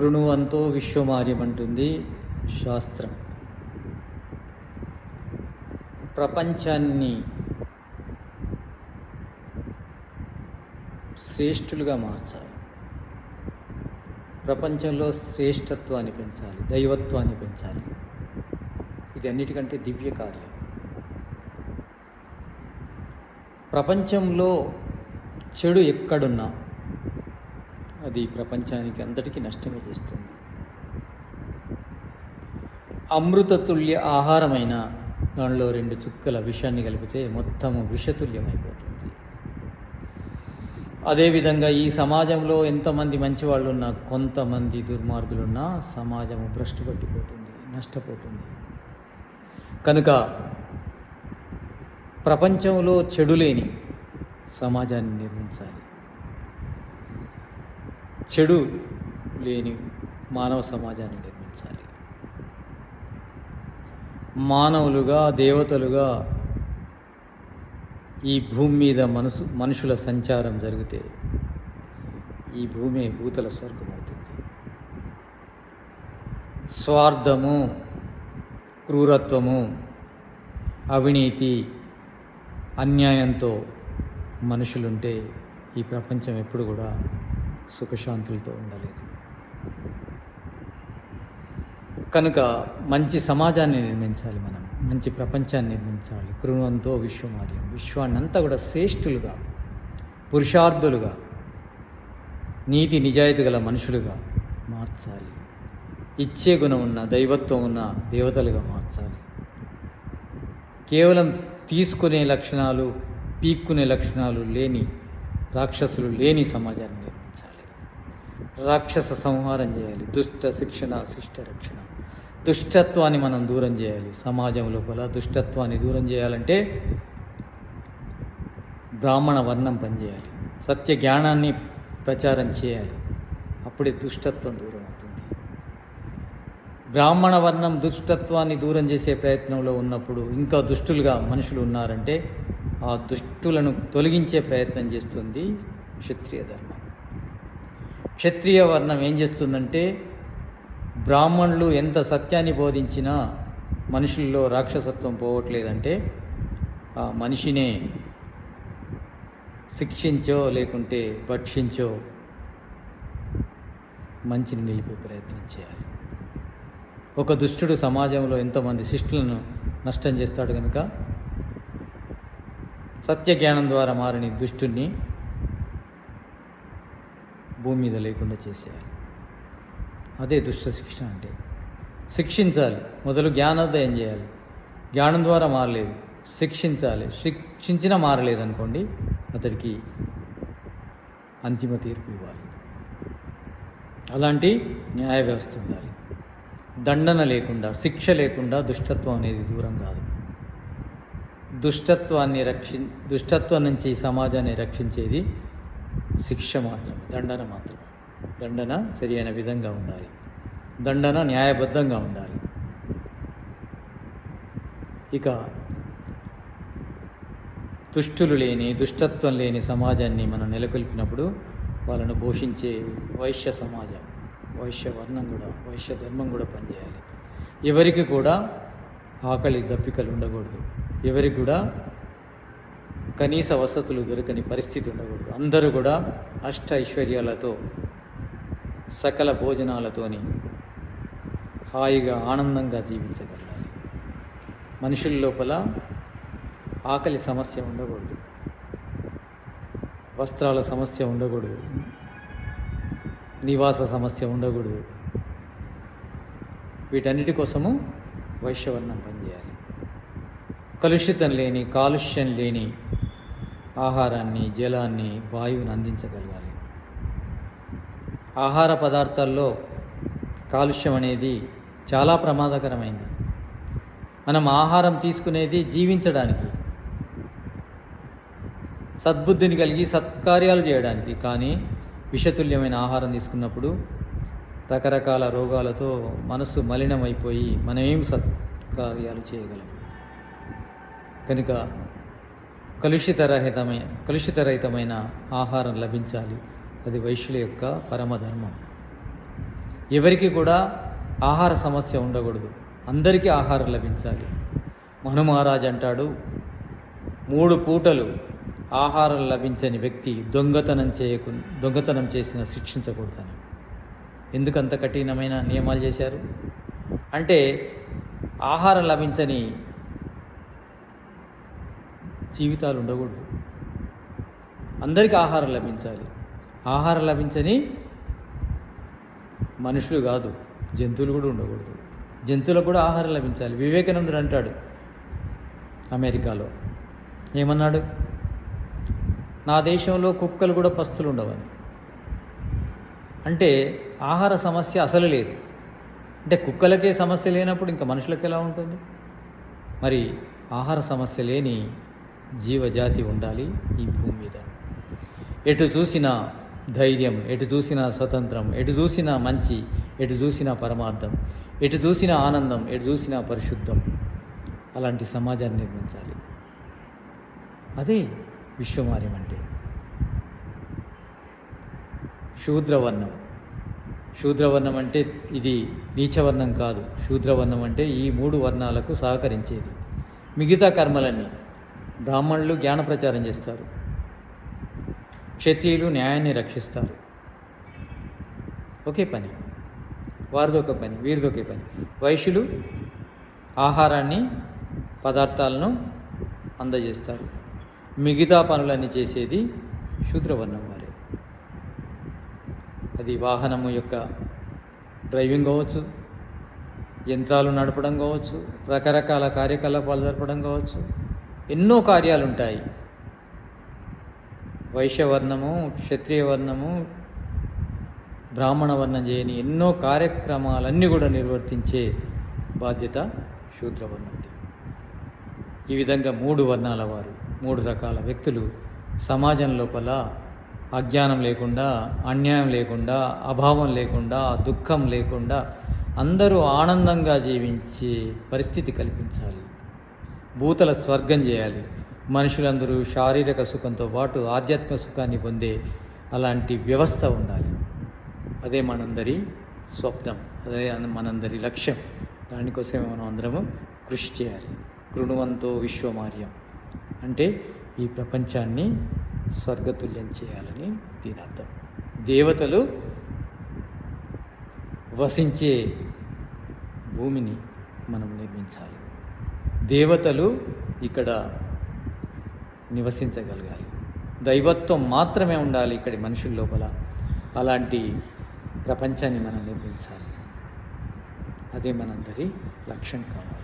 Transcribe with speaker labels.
Speaker 1: కృణువంతో విశ్వమార్యం అంటుంది శాస్త్రం. ప్రపంచాన్ని శ్రేష్ఠులుగా మార్చాలి. ప్రపంచంలో శ్రేష్టత్వాన్ని పెంచాలి దైవత్వాన్ని పెంచాలి. ఇది అన్నిటికంటే దివ్య కార్యం. ప్రపంచంలో చెడు ఎక్కడున్నా అది ప్రపంచానికి అంతటికీ నష్టమే చేస్తుంది. అమృతతుల్య ఆహారమైన దానిలో రెండు చుక్కల విషాన్ని కలిపితే మొత్తము విషతుల్యమైపోతుంది. అదేవిధంగా ఈ సమాజంలో ఎంతమంది మంచివాళ్ళు ఉన్నా కొంతమంది దుర్మార్గులున్నా సమాజము భ్రష్టు పట్టిపోతుంది నష్టపోతుంది. కనుక ప్రపంచంలో చెడు లేని సమాజాన్ని నిర్మించాలి. చెడు లేని మానవ సమాజాన్ని నిర్మించాలి. మానవులుగా దేవతలుగా ఈ భూమి మీద మనసు మనుషుల సంచారం జరిగితే ఈ భూమి భూతల స్వర్గం అవుతుంది స్వార్థము క్రూరత్వము అవినీతి అన్యాయంతో మనుషులుంటే ఈ ప్రపంచం ఎప్పుడు కూడా సుఖశాంతులతో ఉండలేదు. కనుక మంచి సమాజాన్ని నిర్మించాలి మనం మంచి ప్రపంచాన్ని నిర్మించాలి. కృణంతో విశ్వమార్యం విశ్వాన్ని అంతా కూడా శ్రేష్ఠులుగా పురుషార్థులుగా నీతి నిజాయితీ గల మనుషులుగా మార్చాలి. ఇచ్చే గుణం ఉన్న దైవత్వం ఉన్న దేవతలుగా మార్చాలి. కేవలం తీసుకునే లక్షణాలు పీక్కునే లక్షణాలు లేని రాక్షసులు లేని సమాజాన్ని రాక్షస సంహారం చేయాలి. దుష్ట శిక్షణ శిష్ట రక్షణ. దుష్టత్వాన్ని మనం దూరం చేయాలి. సమాజం లోపల దుష్టత్వాన్ని దూరం చేయాలంటే బ్రాహ్మణ వర్ణం పనిచేయాలి. సత్య జ్ఞానాన్ని ప్రచారం చేయాలి. అప్పుడే దుష్టత్వం దూరం అవుతుంది. బ్రాహ్మణ వర్ణం దుష్టత్వాన్ని దూరం చేసే ప్రయత్నంలో ఉన్నప్పుడు ఇంకా దుష్టులుగా మనుషులు ఉన్నారంటే ఆ దుష్టులను తొలగించే ప్రయత్నం చేస్తుంది క్షత్రియ ధర్మం. క్షత్రియ వర్ణం ఏం చేస్తుందంటే బ్రాహ్మణులు ఎంత సత్యాన్ని బోధించినా మనుషుల్లో రాక్షసత్వం పోవట్లేదంటే ఆ మనిషినే శిక్షించో లేకుంటే భక్షించో మంచిని నిలిపే ప్రయత్నం చేయాలి. ఒక దుష్టుడు సమాజంలో ఎంతోమంది శిష్టులను నష్టం చేస్తాడు కనుక సత్య జ్ఞానం ద్వారా మారిన దుష్టుణ్ణి భూమి మీద లేకుండా చేసేయాలి. అదే దుష్ట శిక్షణ అంటే. శిక్షించాలి. మొదలు జ్ఞానోదయం చేయాలి. జ్ఞానం ద్వారా మారలేదు. శిక్షించాలి. శిక్షించినా మారలేదనుకోండి అతడికి అంతిమ తీర్పు ఇవ్వాలి. అలాంటి న్యాయ వ్యవస్థ ఉండాలి. దండన లేకుండా శిక్ష లేకుండా దుష్టత్వం అనేది దూరం కాదు. దుష్టత్వాన్ని రక్షి దుష్టత్వం నుంచి సమాజాన్ని రక్షించేది శిక్ష మాత్రమే దండన మాత్రమే. దండన సరి అయిన విధంగా ఉండాలి. దండన న్యాయబద్ధంగా ఉండాలి. ఇక దుష్టులు లేని దుష్టత్వం లేని సమాజాన్ని మనం నెలకొల్పినప్పుడు వాళ్ళను పోషించే వైశ్య సమాజం వైశ్య వర్ణం కూడా వైశ్య ధర్మం కూడా పనిచేయాలి. ఎవరికి కూడా ఆకలి దప్పికలు ఉండకూడదు. ఎవరికి కూడా కనీస వసతులు దొరకని పరిస్థితి ఉండకూడదు. అందరూ కూడా అష్ట ఐశ్వర్యాలతో సకల భోజనాలతోని హాయిగా ఆనందంగా జీవించగలగాలి. మనుషుల లోపల ఆకలి సమస్య ఉండకూడదు. వస్త్రాల సమస్య ఉండకూడదు. నివాస సమస్య ఉండకూడదు. వీటన్నిటి కోసము వైశ్యవర్ణం పనిచేయాలి. కలుషితం లేని కాలుష్యం లేని ఆహారాన్ని జలాన్ని వాయువుని అందించగలగాలి. ఆహార పదార్థాల్లో కాలుష్యం అనేది చాలా ప్రమాదకరమైంది. మనం ఆహారం తీసుకునేది జీవించడానికి సద్బుద్ధిని కలిగి సత్కార్యాలు చేయడానికి. కానీ విషతుల్యమైన ఆహారం తీసుకున్నప్పుడు రకరకాల రోగాలతో మనస్సు మలినమైపోయి మనం సత్కార్యాలు చేయగలం? కనుక కలుషితరహితమైన కలుషితరహితమైన ఆహారం లభించాలి. అది వైశ్యుల యొక్క పరమధర్మం. ఎవరికి కూడా ఆహార సమస్య ఉండకూడదు. అందరికీ ఆహారం లభించాలి. మను మహారాజ్ అంటాడు మూడు పూటలు ఆహారం లభించని వ్యక్తి దొంగతనం చేయకు దొంగతనం చేసిన శిక్షించకూడదని. ఎందుకంత కఠినమైన నియమాలు చేశారు? అంటే ఆహారం లభించని జీవితాలు ఉండకూడదు. అందరికీ ఆహారం లభించాలి. ఆహారం లభించని మనుషులు కాదు జంతువులు కూడా ఉండకూడదు. జంతువులకు కూడా ఆహారం లభించాలి. వివేకానందుడు అంటాడు అమెరికాలో. ఏమన్నాడు? నా దేశంలో కుక్కలు కూడా పస్తులు ఉండవని. అంటే ఆహార సమస్య అసలు లేదు. అంటే కుక్కలకే సమస్య లేనప్పుడు ఇంకా మనుషులకు ఎలా ఉంటుంది? మరి ఆహార సమస్య లేని జీవజాతి ఉండాలి ఈ భూమి మీద. ఎటు చూసినా ధైర్యం ఎటు చూసినా స్వతంత్రం ఎటు చూసినా మంచి ఎటు చూసినా పరమార్థం ఎటు చూసినా ఆనందం ఎటు చూసినా పరిశుద్ధం. అలాంటి సమాజాన్ని నిర్మించాలి. అదే విశ్వమార్యం అంటే. శూద్రవర్ణం. శూద్రవర్ణం అంటే ఇది నీచవర్ణం కాదు. శూద్రవర్ణం అంటే ఈ మూడు వర్ణాలకు సహకరించేది. మిగతా కర్మలన్నీ బ్రాహ్మణులు జ్ఞాన ప్రచారం చేస్తారు. క్షత్రియులు న్యాయాన్ని రక్షిస్తారు. ఒకే పని. వారిదొక పని వీరిదొకే పని. వైశ్యులు ఆహారాన్ని పదార్థాలను అందజేస్తారు. మిగతా పనులన్నీ చేసేది శూద్రవర్ణం వారే. అది వాహనము యొక్క డ్రైవింగ్ కావచ్చు యంత్రాలు నడపడం కావచ్చు రకరకాల కార్యకలాపాలు జరపడం కావచ్చు ఎన్నో కార్యాలు ఉంటాయి వైశ్యవర్ణము క్షత్రియ వర్ణము బ్రాహ్మణ వర్ణం చేయని ఎన్నో కార్యక్రమాలన్నీ కూడా నిర్వర్తించే బాధ్యత శూద్రవర్ణంది ఈ విధంగా మూడు వర్ణాల వారు మూడు రకాల వ్యక్తులు సమాజం లోపల అజ్ఞానం లేకుండా అన్యాయం లేకుండా అభావం లేకుండా దుఃఖం లేకుండా అందరూ ఆనందంగా జీవించే పరిస్థితి కల్పించాలి. భూతల స్వర్గం చేయాలి. మనుషులందరూ శారీరక సుఖంతో పాటు ఆధ్యాత్మిక సుఖాన్ని పొందే అలాంటి వ్యవస్థ ఉండాలి. అదే మనందరి స్వప్నం. అదే మనందరి లక్ష్యం. దానికోసమే మనం అందరము కృషి చేయాలి. కృణువంతో విశ్వమార్యం. అంటే ఈ ప్రపంచాన్ని స్వర్గతుల్యం చేయాలని దీని అర్థం దేవతలు వసించే భూమిని మనం నిర్మించాలి. దేవతలు ఇక్కడ నివసించగలగాలి. దైవత్వం మాత్రమే ఉండాలి ఇక్కడి మనుషుల లోపల. అలాంటి ప్రపంచాన్ని మనం నిర్మించాలి. అదే మనందరి లక్ష్యం కావాలి.